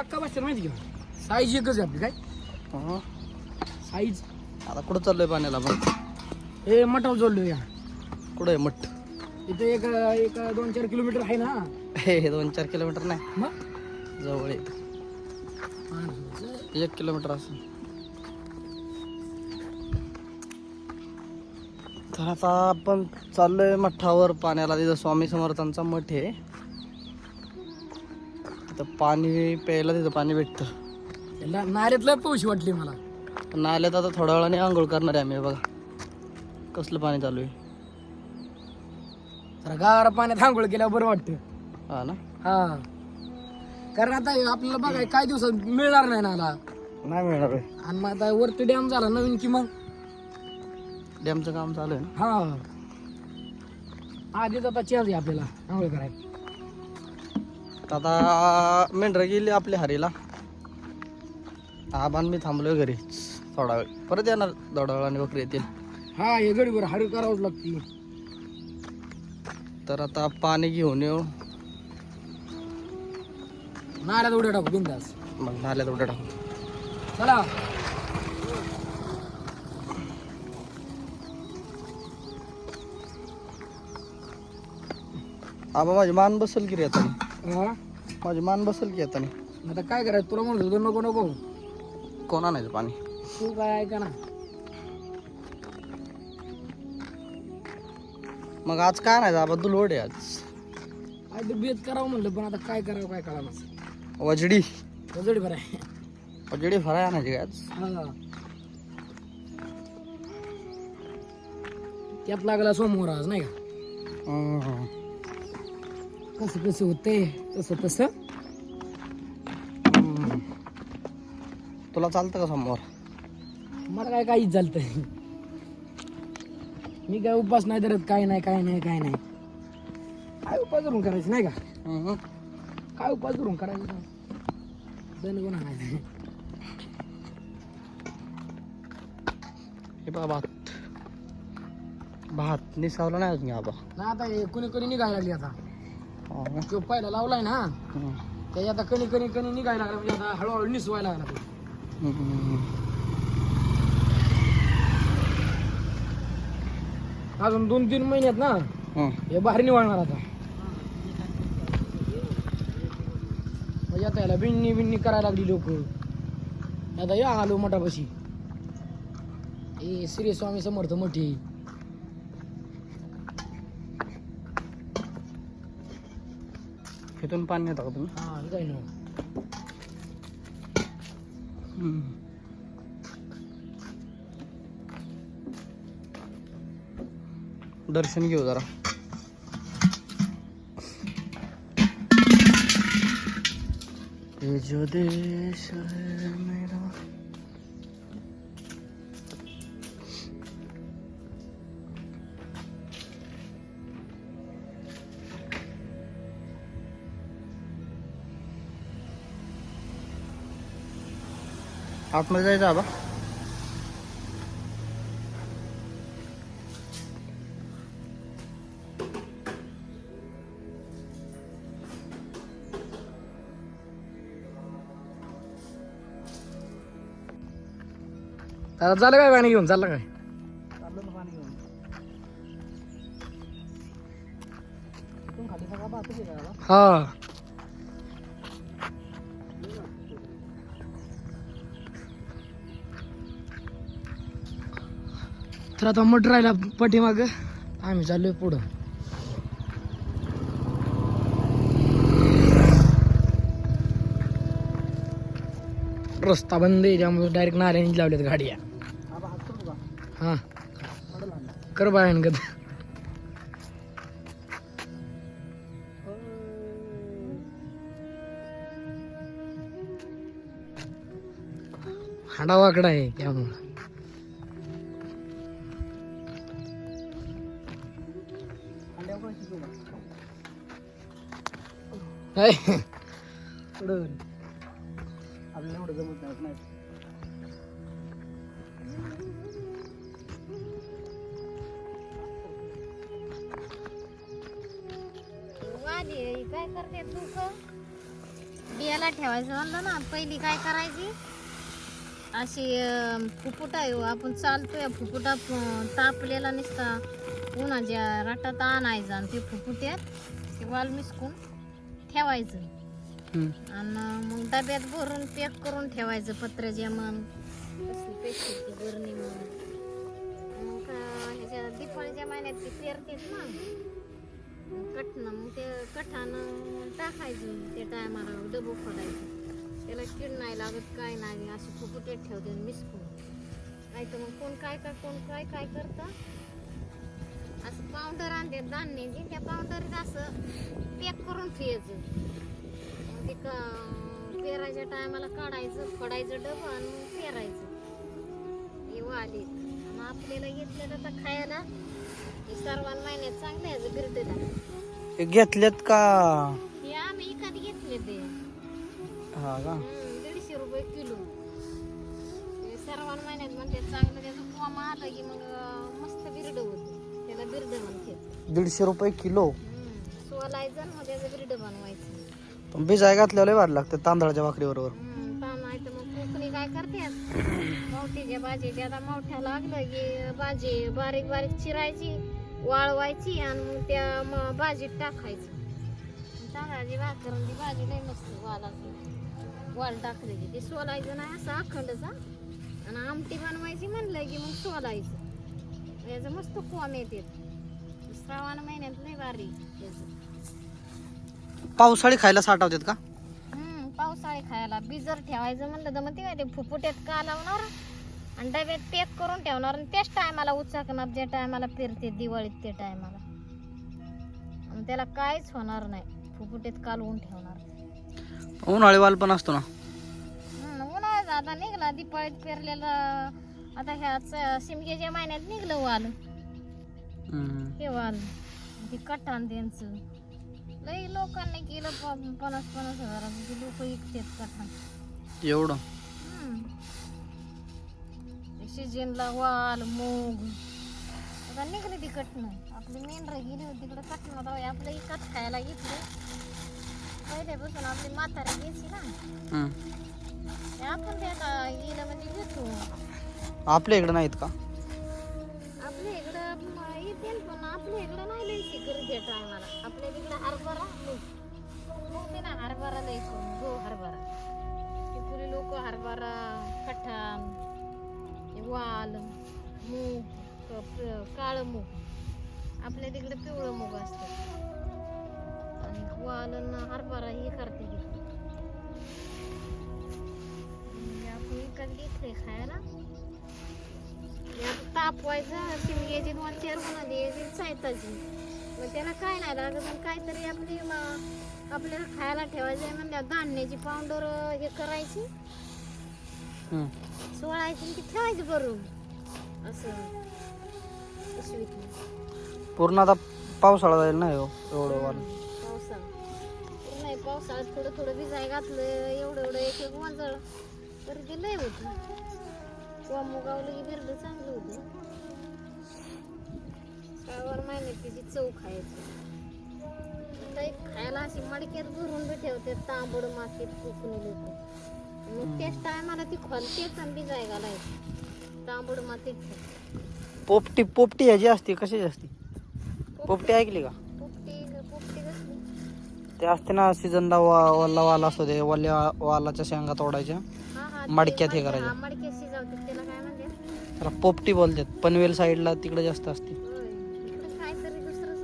मला का बसते माहिती का? साईज एकच आहे आपली काय? हं. साईज आता कुठं चाललोय पाण्याला आपण? हे मटाव जोडलो या. कुठं आहे मठ? इथे एक एक दोन चार किलोमीटर आहे ना. हे हे दोन चार किलोमीटर नाही. मग? जवळ आहे. एक किलोमीटर असं तर आता आपण चाललोय मठावर. पाण्याला तिथं स्वामी समर्थांचा मठ आहे. तिथं पाणी प्यायला तिथं पाणी भेटतं. त्याला नाल्यातलं पाऊस वाटली मला. नाल्यात आता थोड्या वेळाने आंघोळ करणार आहे आम्ही बघा. कसलं पाणी चालू आहे? जरा गार पाण्यात आंघोळ केल्यावर बरं वाटतं. हा ना? हा. कारण आता हे आपल्याला बघाय काय दिवसात मिळणार नाही नाला नाही मिळणार आहे. आणि मग आता वरती डॅम झाला नवीन की मग? डॅमचं काम चालू आहे ना? हा. आधीच आता चेंज आहे आपल्याला आंघोळ करायला. तर आता मेंढरं गेली आपल्या हरीला. आबान मी थांबलोय घरी. थोडा वेळ. परत येणार थोड्या वेळाने बकरी येतील. हा हे गडीवर हरी करावंच लागते तर आता पाणी घेऊन येऊ. नाल्यात उड्या टाकू बिंदास. मग नाल्यात उड्या टाकू. चला. आबा माझी मान बसल की रे आता. हा? माझी मान बसल की आता आता काय करायचं? तुला म्हणत होतो नको नको. कोण आणायचं पाणी? तू काय ऐका ना. मग आज काय नाही आबा दुलवड आहे आज ते बेत करावं म्हणलं पण आता काय करावं काय कळा वजडी. जडी बरं आहे वजडी फराय आणायची काय आज? हा. त्यात लागला सोमवार आज नाही का? हम्म. कसं कसं होतंय तसं तसं. तुला चालतं का समोर मला काय काहीच चालतंय. मी काय उपास नाही धरत काय नाही काय नाही काय नाही. काय उपास धरून करायचं नाही का? काय उपास धरून करायचं? नाही हे बा भात. भात निसावला नाही अजून आबा ना आता हे कुणी कुणी निघायला लागली आता. तो पहिला लावलाय ना. त्याची आता कणी कणी कणी निघायला लागला म्हणजे आता हळूहळू निसवायला लागला तो. अजून दोन तीन महिन्यात ना हम्म. हे बाहेर निवळणार आता म्हणजे आता याला बिन्नी बिन्नी करायला लागली लोक आता या आलो मठापाशी ए श्री स्वामी समर्थ मोठी इथून पाणी येतं का तुम्ही हा हे काय ना दर्शन घेऊ जरा ये जो देश है मेरा आतमध्ये जायचं आबा झालं काय पाणी घेऊन? चाललं काय हा. तर आता मठ राहिला पाठीमाग. आम्ही चाललोय पुढं. रस्ता बंद आहे त्यामुळे डायरेक्ट नाल्याने लावल्यात गाड्या. हा. कर बायन गद हाडावाकडा आहे त्यामुळं. काय आपल्याला एवढं जमत नाही वाली काय करते लोक बियाला ठेवायचं म्हणलं ना पहिली काय करायची? अशी फुफुटा आहे हो, आपण चालतोय फुफुटा अं, तापलेला नुसता. उन्हाच्या राटात आणायचा आणि ते फुफुट्यात ते वाल मिसकून ठेवायचं. आणि मग डब्यात भरून पॅक करून ठेवायचं पत्र्याच्या मन कसली पेशलची बरणी मग. ह्याच्या दिपाळीच्या महिन्यात ते पेरतेत ना. कठणं मग ते कठानं टाकायचं. ते टायमाला डबू खोडायचं त्याला कीड नाही लागत काय नाही. अशी फुफुट्यात ठेवते मिसकून. नाही तर मग कोण काय काय कोण काय काय करतं? असं पावडर आणते धान्याची त्या पावडरीत असं पॅक करून ठेवायचं. मग ते का पेरायच्या टायमाला काढायचं फोडायचं डबं आणि मग पेरायचं. हे वाढीत आणि आपल्याला घेतलेलं तर खायला हे सर्वां महिन्यात चांगलं याचं बिरडीला हे घेतलेत का? हे आम्ही इकत घेतले ते. हा का? दीडशे रुपये किलो. हे सर्वां महिन्यात म्हणते चांगलं त्याचं कोम आलं की मग दीडशे रुपये किलो. सोलायचं मग त्याचं बिरड बनवायचं. पण भिजाय घातल्याला वाढ लागते तांदळाच्या भाकरी बरोबर हम्म, ताण आहे तर मग कोकणी काय करतात? मोठीच्या भाजीची आता मोठ्या लागलं की भाजी बारीक बारीक चिरायची वाळवायची आणि मग त्या म- भाजीत टाकायचं. तांदळाची भाकर आणि ती भाजी लई मस्त वालाची वाल टाकलेली. ते सोलायचं नाही असं अखंडचा आणि आमटी बनवायची म्हणलं की मग सोलायचं. याचं मस्त कोम येते. श्रावण महिन्यात भारी. पावसाळी खायला साठवतात का? हम्म, पावसाळी खायला बिजर ठेवायचं म्हणलं तर मग ते काय ते फुफुट्यात का लावणार? आणि डब्यात पॅक करून ठेवणार आणि त्याच टायमाला उचाकणार ज्या टायमाला फिरते दिवाळीत त्या टायमाला. आणि त्याला काहीच होणार नाही. फुफुट्यात कालवून ठेवणार? उन्हाळी वाल पण असतो ना. हम्म, उन्हाळ्याचा आता निघला दिवाळीत पेरलेला आता ह्या शिमग्याच्या महिन्यात निघलं वाल. हे वाल ते कटान त्यांचं. लई लोकांनी केलं प- पन्नास पन्नास हजाराचं ते लोक विकतात कठान एवढं? सीजनला वाल मूग. आता निघले ती कटणं. आपली मेंढर गेली होती तिकडे कटणं. तर आपलं इकत खायला घेतलं. पहिल्यापासून आपली म्हातारी घ्यायची ना. हम्म. ते आपण ते आता गेलं म्हणजे घेतो. आपल्या इकडे नाहीत का? आपल्या येतील पण आपल्या इकडं नाही लई शिकर आहे टायमाला. आपल्या इकडं हरभरा मूग मूग ते ना हरभरा लई गो हो, हरभरा. पुरी लोक हरभरा कठाण वाल मूग प- काळं मूग. आपल्या तिकडे पिवळं मूग असतं. आणि वाल हरभरा हे करते आपण विकत घेतले खायला. यात तापवायचं शिमग्याची दोन चार गुन्हा द्यायची सायताची मग त्याला काय नाही लागत पण काहीतरी आपली आपल्याला खायला ठेवायचं म्हणल्यावर धान्याची पावडर हे करायची. सोळायची ती ठेवायची भरून. असं. पिशवीत पूर्ण आता पावसाळा जाईल ना एवढं वाल. पावसाळा. पूर्ण हे पावसाळ्यात थोडं थोडं भिजाय घातलं एवढं एवढं एक एक वाजळ तरी ते लय होतं. किंवा मुगावलं की बिरडं चांगलं होतं. श्रावण महिन्यात तिची चव खायची. काही खायला अशी मडक्यात भरून बी ठेवते तांबड मातीत कोकणी लोक मग त्याच टायमाला ती खोलतेच आणि भिजाय घालायची तांबड मातीत पोपटी पोपटी ह्याची असते कशाची असते? पोपटी ऐकली का? पोपटी पोपटी कसली? ते असते ना सीझनला वा वल्ला वाल असतो ते वल्ल्या वालाच्या शेंगा तोडायच्या. हा हा मडक्यात हे करायचं. मडक्यात शिजवतात त्याला त्याला पोपटी बोलतात. पनवेल साईडला तिकडे जास्त असते. दुसरंच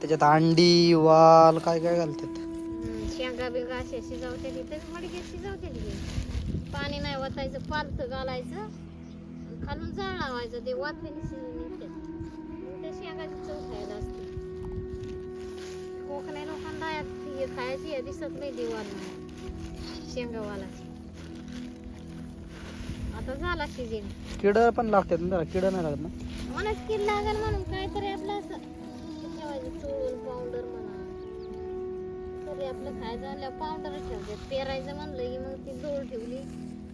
त्याच्यात अंडी वाल काय काय घालतात. शेंगा बिंगा असे शिजवते तिथे मडक्यात शिजवते पाणी नाही वतायचं पालतं घालायचं. खालून जाळ लावायचं ते वाफेने शिजून निघते ते शेंगाची चव खायला असते. कोकणी लोकांना खायची हे दिसत नाही देवाला शेंगावाला. आता झाला सीजन किड पण लागतात ना त्याला किड नाही लागत ना. किड लागेल म्हणून काहीतरी आपलं असं ठेवायचं पावडर म्हणा. तरी आपलं खायचं आणल्यावर पावडर ठेवतात पेरायचं म्हणलं की मग ती ठेवली.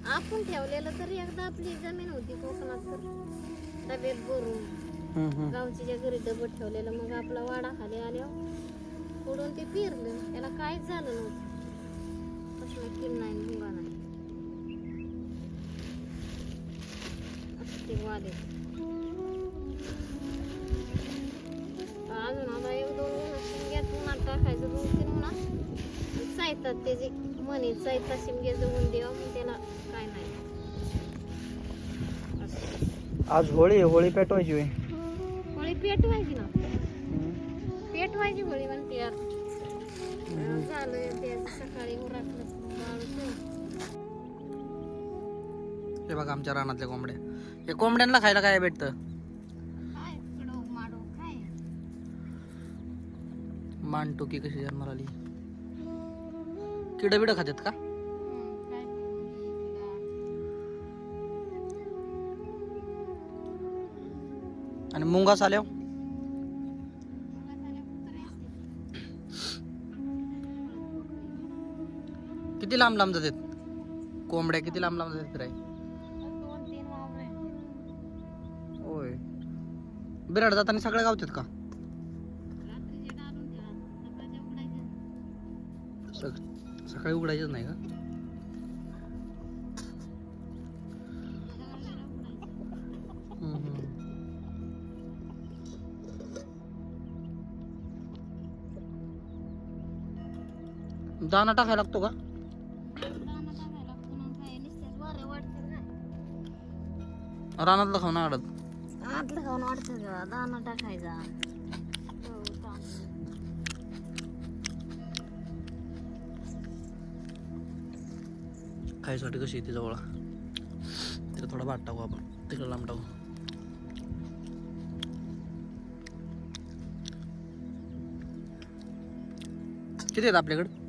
आपण ठेवलेलं तर एकदा आपली जमीन होती कोकणात तर. डब्यात भरून. हम्म, हम्म. गावच्या घरी ठेवलेलं मग आपला वाडा खाली आल्यावर फोडून ते पेरलं. त्याला काहीच झालं नव्हतं. कसला किड नाही मुंगा नाही आहे. अजून आता एक दोन शिमग्यात उन्हात टाकायचं दोन तीन उन्हात सायतात त्याचे म्हणे सायता शिमग्याचं ऊन द्यावं पण त्याला काय नाही. आज होळी होळी पेटवायची होळी पेटवायची ना पेटवायची होळी म्हणते यार झालं ते सकाळी उरातलं. हे बघा आमच्या रानातल्या कोंबड्या. हे कोंबड्यांना खायला काय भेटतं? मानटोकी कशी जन्माला आली? किड बिड खात्यात का. आणि कुत्रे असते. किती लांब लांब जातात? कोंबड्या किती लांब लांब जातात फिराय बिराड जाताना सगळ्या गावतात का? सकाळी उघडायचंच नाही का? दाना टाकायला लागतो का? रानात खाऊ ना आडत. आतलं खाऊन वाटतं का दाणा टाकायचा खायसाठी कशी येते जवळ तिला थोडा भात टाकू आपण तिकडे लांब टाकू किती आहेत आपल्याकडे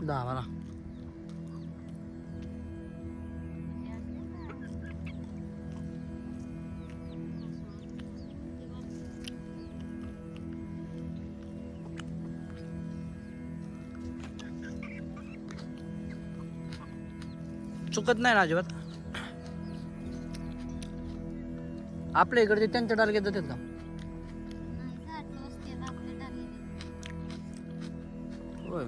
दहा बारा चुकत नाही ना अजिबात. आपल्या इकडचे त्यांच्या टार्गेट घेतात का? होय.